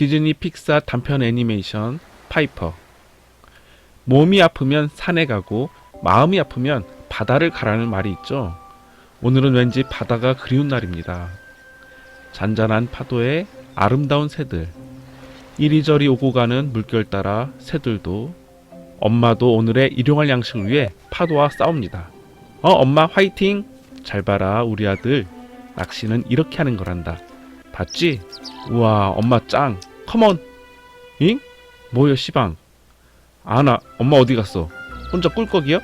디즈니 픽사 단편 애니메이션 파이퍼. 몸이 아프면 산에 가고 마음이 아프면 바다를 가라는 말이 있죠. 오늘은 왠지 바다가 그리운 날입니다. 잔잔한 파도에 아름다운 새들. 이리저리 오고 가는 물결 따라 새들도 엄마도 오늘의 일용할 양식을 위해 파도와 싸웁니다. 어, 엄마 화이팅! 잘 봐라, 우리 아들. 낚시는 이렇게 하는 거란다. 봤지? 우와, 엄마 짱. 컴온. 잉? 뭐야, 시방. 아나, 엄마 어디 갔어? 혼자 꿀꺽이요?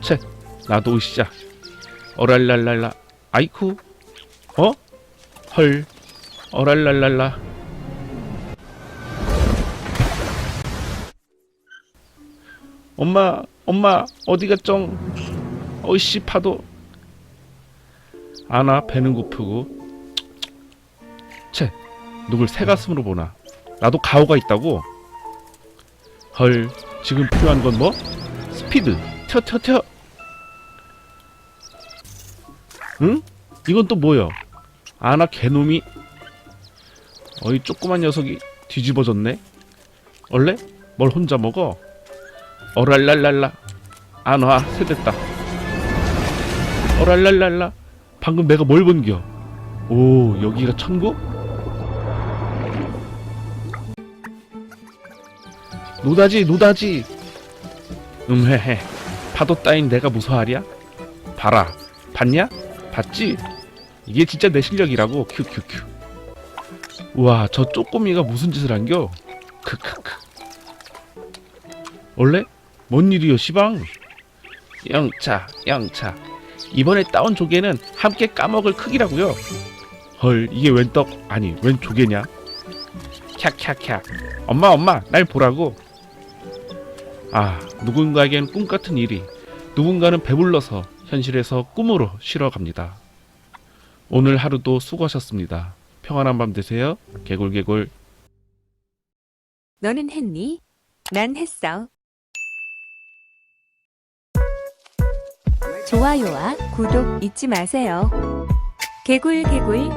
채, 나도 으시자. 어랄랄랄라. 아이쿠. 어? 헐. 어랄랄랄라. 엄마, 엄마, 어디 갔쩡? 어이씨, 파도. 아나, 배는 고프고. 채, 누굴 새 가슴으로 보나. 나도 가오가 있다고? 헐, 지금 필요한 건 뭐? 스피드. 튀어, 튀어, 튀어. 응? 이건 또 뭐야? 아나 개놈이. 어이, 조그만 녀석이 뒤집어졌네? 원래? 뭘 혼자 먹어? 어랄랄랄라 안와 세됐다 어랄랄랄라 방금 내가 뭘 본겨 오 여기가 천국? 노다지 노다지 음헤헤 파도 따윈 내가 무서하랴? 봐라 봤냐? 봤지? 이게 진짜 내 실력이라고 큐큐큐 우와 저 쪼꼬미가 무슨 짓을 한겨? 크크크 원래? 뭔 일이요 시방? 영차 영차 이번에 따온 조개는 함께 까먹을 크기라고요 헐 이게 웬 떡 아니 웬 조개냐 캬캬캬 엄마 엄마 날 보라고 아, 누군가에겐 꿈 같은 일이, 누군가는 배불러서 현실에서 꿈으로 실어갑니다. 오늘 하루도 수고하셨습니다. 평안한 밤 되세요. 개굴개굴. 너는 했니? 난 했어. 좋아요와 구독 잊지 마세요. 개굴개굴.